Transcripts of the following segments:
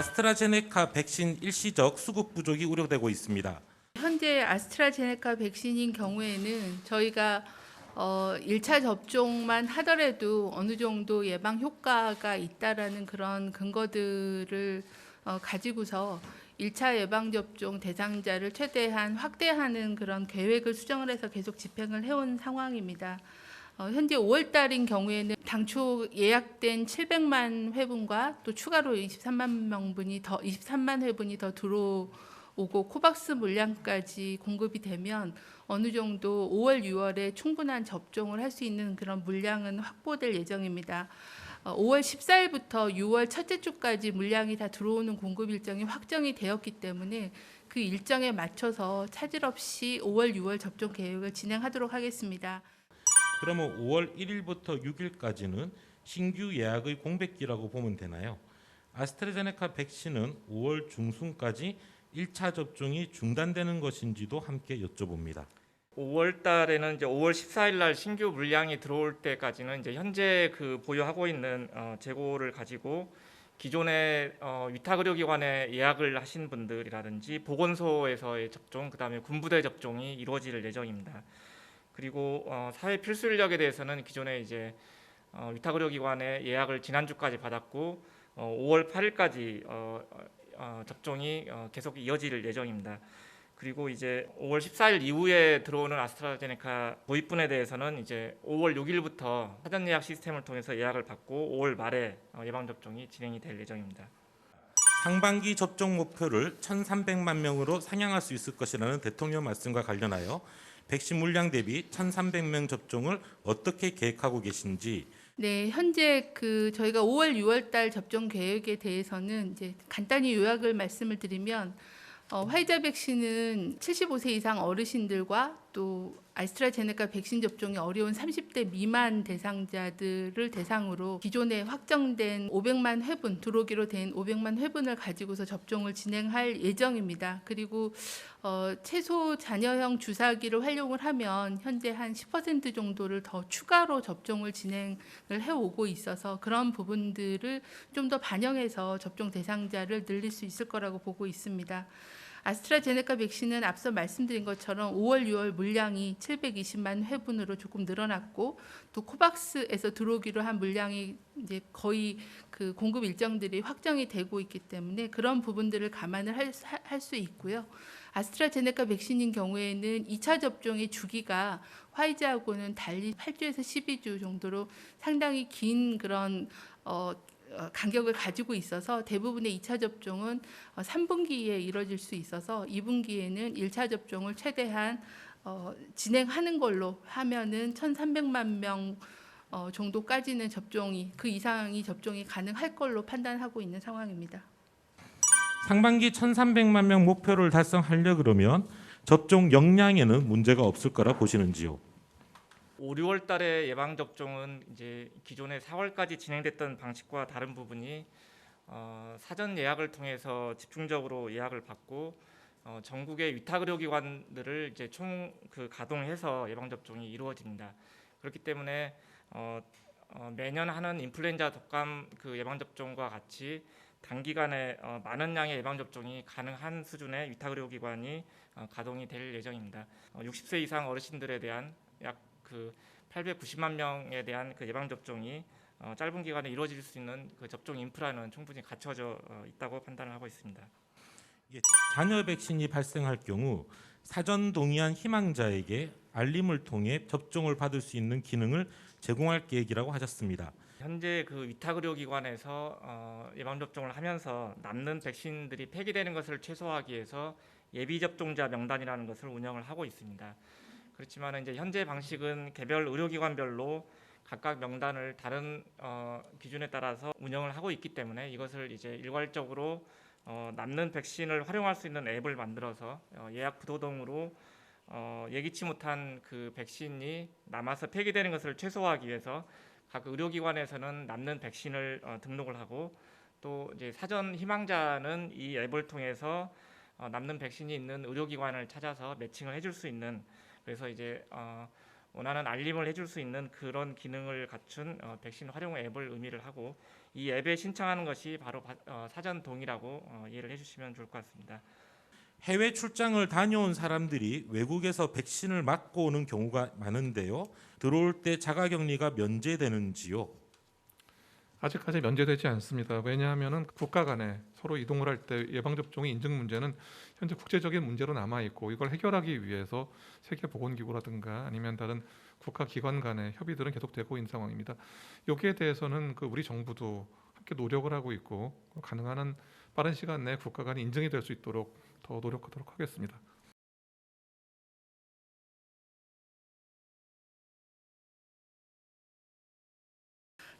아스트라제네카 백신 일시적 수급 부족이 우려되고 있습니다. 현재 아스트라제네카 백신인 경우에는 저희가 어 1차 접종만 하더라도 어느 정도 예방 효과가 있다라는 그런 근거들을 어 가지고서 1차 예방 접종 대상자를 최대한 확대하는 그런 계획을 수정을 해서 계속 집행을 해온 상황입니다. 어, 현재 5월 달인 경우에는 당초 예약된 700만 회분과 또 추가로 23만 명분이 더 23만 회분이 더 들어오고 코박스 물량까지 공급이 되면 어느 정도 5월 6월에 충분한 접종을 할 수 있는 그런 물량은 확보될 예정입니다. 어, 5월 14일부터 6월 첫째 주까지 물량이 다 들어오는 공급 일정이 확정이 되었기 때문에 그 일정에 맞춰서 차질 없이 5월 6월 접종 계획을 진행하도록 하겠습니다. 그러면 5월 1일부터 6일까지는 신규 예약의 공백기라고 보면 되나요? 아스트라제네카 백신은 5월 중순까지 1차 접종이 중단되는 것인지도 함께 여쭤봅니다. 5월 달에는 이제 5월 14일 날 신규 물량이 들어올 때까지는 이제 현재 그 보유하고 있는 어, 재고를 가지고 기존의 어, 위탁 의료기관에 예약을 하신 분들이라든지 보건소에서의 접종, 그다음에 군부대 접종이 이루어질 예정입니다. 그리고 어, 사회 필수 인력에 대해서는 기존에 이제 어, 위탁 의료기관에 예약을 지난주까지 받았고 어, 5월 8일까지 어, 어, 어, 접종이 어, 계속 이어질 예정입니다. 그리고 이제 5월 14일 이후에 들어오는 아스트라제네카 도입분에 대해서는 이제 5월 6일부터 사전 예약 시스템을 통해서 예약을 받고 5월 말에 어, 예방 접종이 진행이 될 예정입니다. 상반기 접종 목표를 1,300만 명으로 상향할 수 있을 것이라는 대통령 말씀과 관련하여 백신 물량 대비 1,300명 접종을 어떻게 계획하고 계신지. 네, 현재 그 저희가 5월, 6월 달 접종 계획에 대해서는 이제 간단히 요약을 말씀을 드리면 어, 화이자 백신은 75세 이상 어르신들과 또 아스트라제네카 백신 접종이 어려운 30대 미만 대상자들을 대상으로 기존에 확정된 500만 회분 들어오기로 된 500만 회분을 가지고서 접종을 진행할 예정입니다. 그리고 어, 최소 잔여형 주사기를 활용을 하면 현재 한 10% 정도를 더 추가로 접종을 진행을 해오고 있어서 그런 부분들을 좀 더 반영해서 접종 대상자를 늘릴 수 있을 거라고 보고 있습니다. 아스트라제네카 백신은 앞서 말씀드린 것처럼 5월, 6월 물량이 720만 회분으로 조금 늘어났고 또 코박스에서 들어오기로 한 물량이 이제 거의 그 공급 일정들이 확정이 되고 있기 때문에 그런 부분들을 감안을 할수 있고요. 아스트라제네카 백신인 경우에는 2차 접종의 주기가 화이자하고는 달리 8주에서 12주 정도로 상당히 긴 그런 어, 어, 간격을 가지고 있어서 대부분의 2차 접종은 어, 3분기에 이뤄질 수 있어서 2분기에는 1차 접종을 최대한 어, 진행하는 걸로 하면은 1,300만 명 어, 정도까지는 접종이 그 이상이 접종이 가능할 걸로 판단하고 있는 상황입니다. 상반기 1,300만 명 목표를 달성하려 그러면 접종 역량에는 문제가 없을 거라 보시는지요? 5, 6월 달에 예방 접종은 이제 기존에 4월까지 진행됐던 방식과 다른 부분이 어, 사전 예약을 통해서 집중적으로 예약을 받고 어, 전국의 위탁 의료기관들을 이제 총 그 가동해서 예방 접종이 이루어집니다. 그렇기 때문에 어, 어, 매년 하는 인플루엔자 독감 그 예방 접종과 같이 단기간에 어, 많은 양의 예방 접종이 가능한 수준의 위탁 의료기관이 어, 가동이 될 예정입니다. 어, 60세 이상 어르신들에 대한 약 그 890만 명에 대한 그 예방 접종이 어, 짧은 기간에 이루어질 수 있는 그 접종 인프라는 충분히 갖춰져 어, 있다고 판단을 하고 있습니다. 잔여 백신이 발생할 경우 사전 동의한 희망자에게 알림을 통해 접종을 받을 수 있는 기능을 제공할 계획이라고 하셨습니다. 현재 그 위탁 의료 기관에서 어, 예방 접종을 하면서 남는 백신들이 폐기되는 것을 최소화하기 위해서 예비 접종자 명단이라는 것을 운영을 하고 있습니다. 그렇지만 이제 현재 방식은 개별 의료기관별로 각각 명단을 다른 어, 기준에 따라서 운영을 하고 있기 때문에 이것을 이제 일괄적으로 어, 남는 백신을 활용할 수 있는 앱을 만들어서 어, 예약 부도덕으로 어, 예기치 못한 그 백신이 남아서 폐기되는 것을 최소화하기 위해서 각 의료기관에서는 남는 백신을 어, 등록을 하고 또 이제 사전 희망자는 이 앱을 통해서 어, 남는 백신이 있는 의료기관을 찾아서 매칭을 해줄 수 있는 그래서 이제 어, 원하는 알림을 해줄 수 있는 그런 기능을 갖춘 어, 백신 활용 앱을 의미를 하고 이 앱에 신청하는 것이 바로 바- 어, 사전 동의라고 어, 이해를 해주시면 좋을 것 같습니다. 해외 출장을 다녀온 사람들이 외국에서 백신을 맞고 오는 경우가 많은데요. 들어올 때 자가격리가 면제되는지요? 아직까지 면제되지 않습니다. 왜냐하면은 국가 간에 서로 이동을 할 때 예방 접종의 인증 문제는 현재 국제적인 문제로 남아 있고 이걸 해결하기 위해서 세계 보건 기구라든가 아니면 다른 국가 기관 간의 협의들은 계속되고 있는 상황입니다. 여기에 대해서는 그 우리 정부도 함께 노력을 하고 있고 가능한 한 빠른 시간 내에 국가 간에 인증이 될 수 있도록 더 노력하도록 하겠습니다.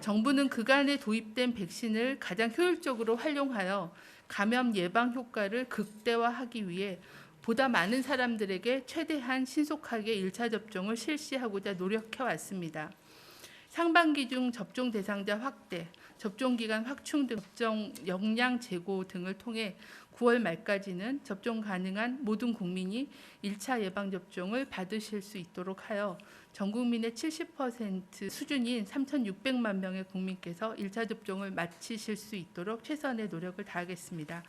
정부는 그간에 도입된 백신을 가장 효율적으로 활용하여 감염 예방 효과를 극대화하기 위해 보다 많은 사람들에게 최대한 신속하게 1차 접종을 실시하고자 노력해 왔습니다. 상반기 중 접종 대상자 확대, 접종 기간 확충 등 접종 역량 제고 등을 통해 9월 말까지는 접종 가능한 모든 국민이 1차 예방 접종을 받으실 수 있도록 하여 전 국민의 70% 수준인 3,600만 명의 국민께서 1차 접종을 마치실 수 있도록 최선의 노력을 다하겠습니다.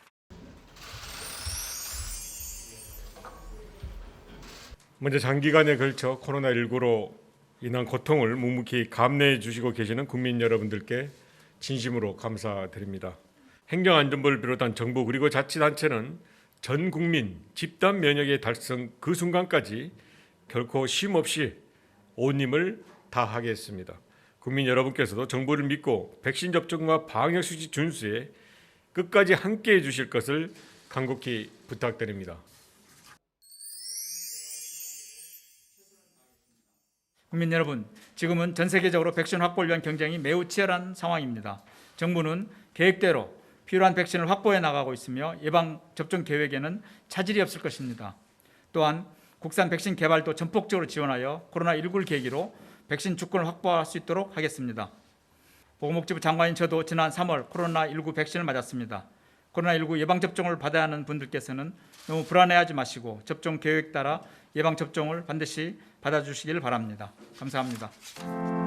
먼저 장기간에 걸쳐 코로나19로 인한 고통을 묵묵히 감내해 주시고 계시는 국민 여러분들께 진심으로 감사드립니다. 행정안전부를 비롯한 정부 그리고 자치단체는 전 국민 집단 면역의 달성 그 순간까지 결코 쉼 없이 온 힘을 다하겠습니다. 국민 여러분께서도 정부를 믿고 백신 접종과 방역 수치 준수에 끝까지 함께해 주실 것을 간곡히 부탁드립니다. 국민 여러분, 지금은 전 세계적으로 백신 확보를 위한 경쟁이 매우 치열한 상황입니다. 정부는 계획대로 필요한 백신을 확보해 나가고 있으며 예방 접종 계획에는 차질이 없을 것입니다. 또한 국산 백신 개발도 전폭적으로 지원하여 코로나19를 계기로 백신 주권을 확보할 수 있도록 하겠습니다. 보건복지부 장관인 저도 지난 3월 코로나19 백신을 맞았습니다. 코로나19 예방 접종을 받아야 하는 분들께서는 너무 불안해하지 마시고 접종 계획 따라 예방 접종을 반드시 받아주시길 바랍니다. 감사합니다.